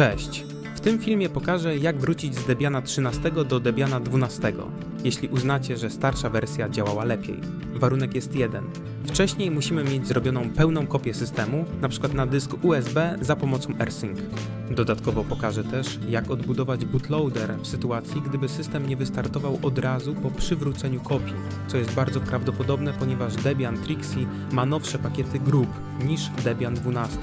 Cześć! W tym filmie pokażę, jak wrócić z Debiana 13 do Debiana 12, jeśli uznacie, że starsza wersja działała lepiej. Warunek jest jeden. Wcześniej musimy mieć zrobioną pełną kopię systemu, np. na dysk USB za pomocą AirSync. Dodatkowo pokażę też, jak odbudować bootloader w sytuacji, gdyby system nie wystartował od razu po przywróceniu kopii, co jest bardzo prawdopodobne, ponieważ Debian Trixie ma nowsze pakiety grup niż Debian 12.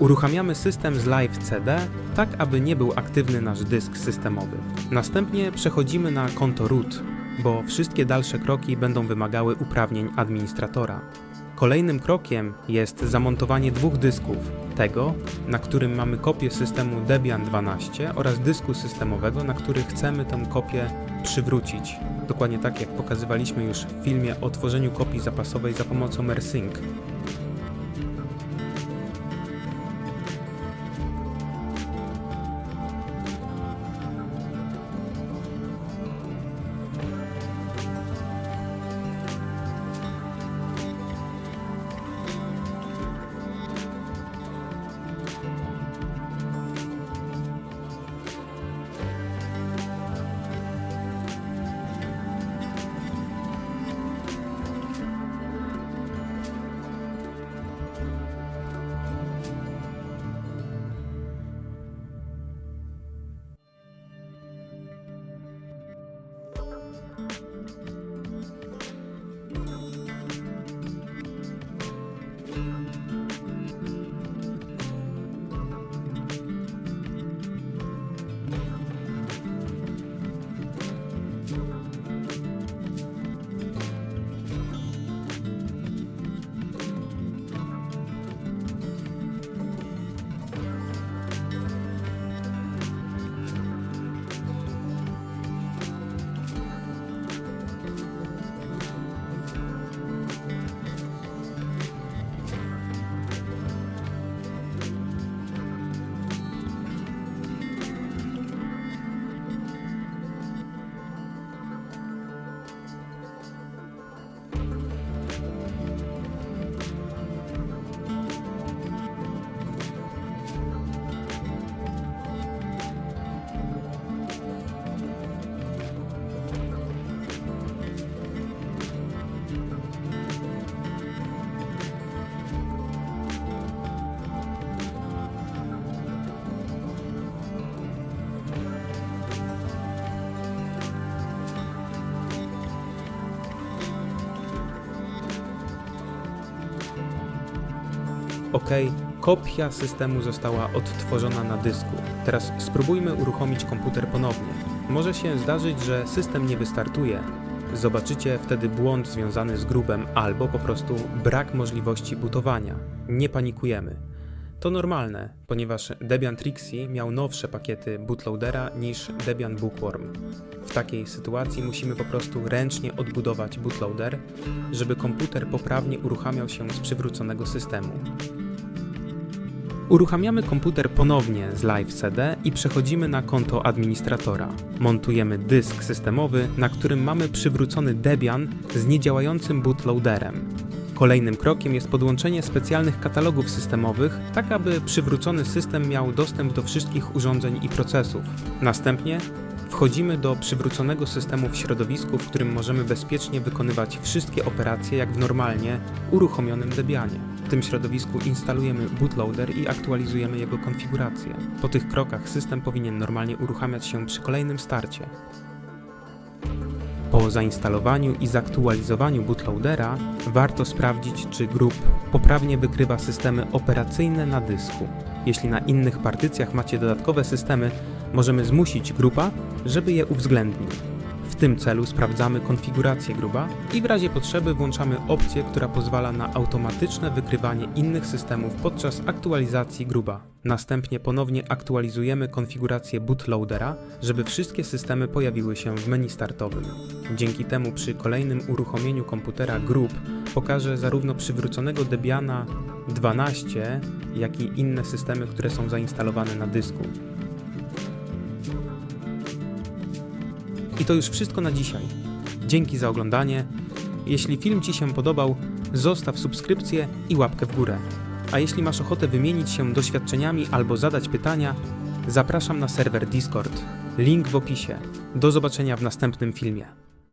Uruchamiamy system z Live CD, tak aby nie był aktywny nasz dysk systemowy. Następnie przechodzimy na konto root, bo wszystkie dalsze kroki będą wymagały uprawnień administratora. Kolejnym krokiem jest zamontowanie dwóch dysków, tego, na którym mamy kopię systemu Debian 12 oraz dysku systemowego, na który chcemy tę kopię przywrócić. Dokładnie tak jak pokazywaliśmy już w filmie o tworzeniu kopii zapasowej za pomocą AirSync. OK, kopia systemu została odtworzona na dysku. Teraz spróbujmy uruchomić komputer ponownie. Może się zdarzyć, że system nie wystartuje. Zobaczycie wtedy błąd związany z grubem albo po prostu brak możliwości bootowania. Nie panikujemy. To normalne, ponieważ Debian Trixie miał nowsze pakiety bootloadera niż Debian Bookworm. W takiej sytuacji musimy po prostu ręcznie odbudować bootloader, żeby komputer poprawnie uruchamiał się z przywróconego systemu. Uruchamiamy komputer ponownie z Live CD i przechodzimy na konto administratora. Montujemy dysk systemowy, na którym mamy przywrócony Debian z niedziałającym bootloaderem. Kolejnym krokiem jest podłączenie specjalnych katalogów systemowych, tak aby przywrócony system miał dostęp do wszystkich urządzeń i procesów. Następnie wchodzimy do przywróconego systemu w środowisku, w którym możemy bezpiecznie wykonywać wszystkie operacje jak w normalnie uruchomionym Debianie. W tym środowisku instalujemy bootloader i aktualizujemy jego konfigurację. Po tych krokach system powinien normalnie uruchamiać się przy kolejnym starcie. Po zainstalowaniu i zaktualizowaniu bootloadera warto sprawdzić, czy grup poprawnie wykrywa systemy operacyjne na dysku. Jeśli na innych partycjach macie dodatkowe systemy, możemy zmusić grupa, żeby je uwzględnił. W tym celu sprawdzamy konfigurację gruba i w razie potrzeby włączamy opcję, która pozwala na automatyczne wykrywanie innych systemów podczas aktualizacji gruba. Następnie ponownie aktualizujemy konfigurację bootloadera, żeby wszystkie systemy pojawiły się w menu startowym. Dzięki temu przy kolejnym uruchomieniu komputera grup pokaże zarówno przywróconego Debiana 12, jak i inne systemy, które są zainstalowane na dysku. I to już wszystko na dzisiaj. Dzięki za oglądanie. Jeśli film Ci się podobał, zostaw subskrypcję i łapkę w górę. A jeśli masz ochotę wymienić się doświadczeniami albo zadać pytania, zapraszam na serwer Discord. Link w opisie. Do zobaczenia w następnym filmie.